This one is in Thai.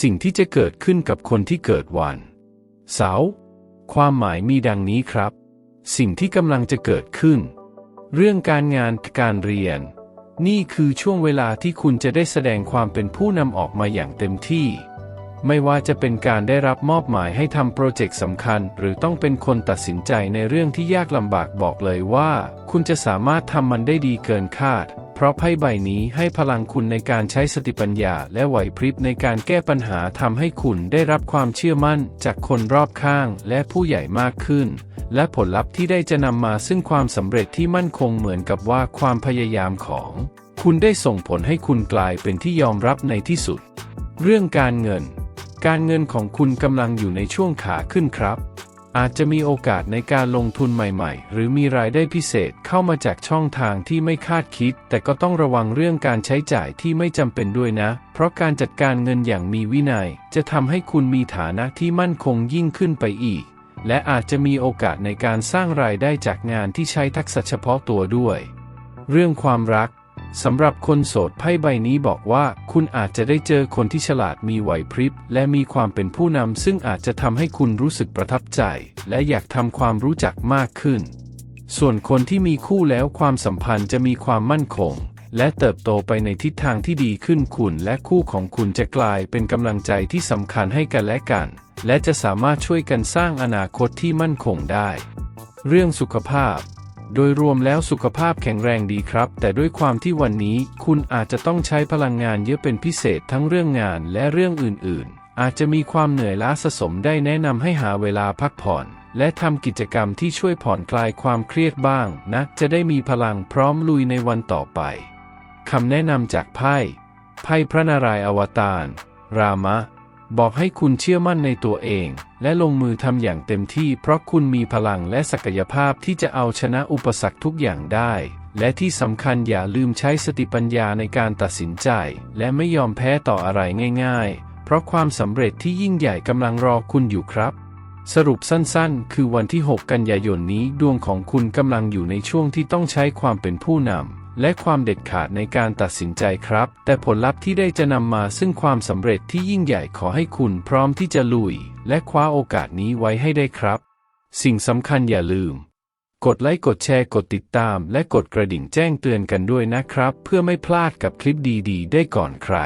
สิ่งที่จะเกิดขึ้นกับคนที่เกิดวัน เสาร์ความหมายมีดังนี้ครับ สิ่งที่กำลังจะเกิดขึ้น เรื่องการงานการเรียน นี่คือช่วงเวลาที่คุณจะได้แสดงความเป็นผู้นำออกมาอย่างเต็มที่ ไม่ว่าจะเป็นการได้รับมอบหมายให้ทำโปรเจกต์สำคัญ หรือต้องเป็นคนตัดสินใจในเรื่องที่ยากลำบากบอกเลยว่า คุณจะสามารถทำมันได้ดีเกินคาด เพราะไพ่ใบนี้ให้พลังคุณในการใช้สติปัญญา และไหวพริบในการแก้ปัญหาทำให้คุณได้รับความเชื่อมั่น จากคนรอบข้างและผู้ใหญ่มากขึ้น และผลลัพธ์ที่ได้จะนำมาซึ่งความสำเร็จที่มั่นคงเหมือนกับว่าความพยายามของ คุณได้ส่งผลให้คุณกลายเป็นที่ยอมรับในที่สุด เรื่องการเงิน การเงินของคุณกำลังอยู่ในช่วงขาขึ้นครับ อาจจะมีโอกาสในการลงทุนใหม่ๆ หรือมีรายได้พิเศษเข้ามาจากช่องทางที่ไม่คาดคิด แต่ก็ต้องระวังเรื่องการใช้จ่ายที่ไม่จำเป็นด้วยนะ เพราะการจัดการเงินอย่างมีวินัย จะทำให้คุณมีฐานะที่มั่นคงยิ่งขึ้นไปอีก และอาจจะมีโอกาสในการสร้างรายได้จากงานที่ใช้ทักษะเฉพาะตัวด้วย เรื่องความรัก สำหรับคนโสดไพ่ใบนี้บอกว่า คุณอาจจะได้เจอคนที่ฉลาดมีไหวพริบ และมีความเป็นผู้นำซึ่งอาจจะทำให้คุณรู้สึกประทับใจ และอยากทำความรู้จักมากขึ้น ส่วนคนที่มีคู่แล้วความสัมพันธ์จะมีความมั่นคง และเติบโตไปในทิศทางที่ดีขึ้นคุณและคู่ของคุณจะกลายเป็นกำลังใจที่สำคัญให้กันและกัน และจะสามารถช่วยกันสร้างอนาคตที่มั่นคงได้ เรื่องสุขภาพ โดยรวมแล้วสุขภาพแข็งแรงดีครับ แต่ด้วยความที่วันนี้คุณอาจจะต้องใช้พลังงานเยอะเป็นพิเศษทั้งเรื่องงานและเรื่องอื่นๆ อาจจะมีความเหนื่อยล้าสะสมได้แนะนำให้หาเวลาพักผ่อน และทำกิจกรรมที่ช่วยผ่อนคลายความเครียดบ้างนะ จะได้มีพลังพร้อมลุยในวันต่อไปคำแนะนำจากไพ่ไพ่พระนารายณ์อวตาร รามะ บอกให้คุณเชื่อมั่นในตัวเอง และลงมือทำอย่างเต็มที่ เพราะคุณมีพลังและศักยภาพที่จะเอาชนะอุปสรรคทุกอย่างได้ และที่สำคัญอย่าลืมใช้สติปัญญาในการตัดสินใจ และไม่ยอมแพ้ต่ออะไรง่าย ๆ เพราะความสำเร็จที่ยิ่งใหญ่กำลังรอคุณอยู่ครับสรุปสั้นๆ คือวันที่ 6 กันยายนนี้ดวงของคุณกำลังอยู่ในช่วงที่ต้องใช้ความเป็นผู้นำ และความเด็ดขาดในการตัดสินใจครับ แต่ผลลัพธ์ที่ได้จะนำมาซึ่งความสำเร็จที่ยิ่งใหญ่ขอให้คุณพร้อมที่จะลุย และคว้าโอกาสนี้ไว้ให้ได้ครับ สิ่งสำคัญอย่าลืม กดไลค์กดแชร์กดติดตาม และกดกระดิ่งแจ้งเตือนกันด้วยนะครับ เพื่อไม่พลาดกับคลิปดี ๆ ได้ก่อนใคร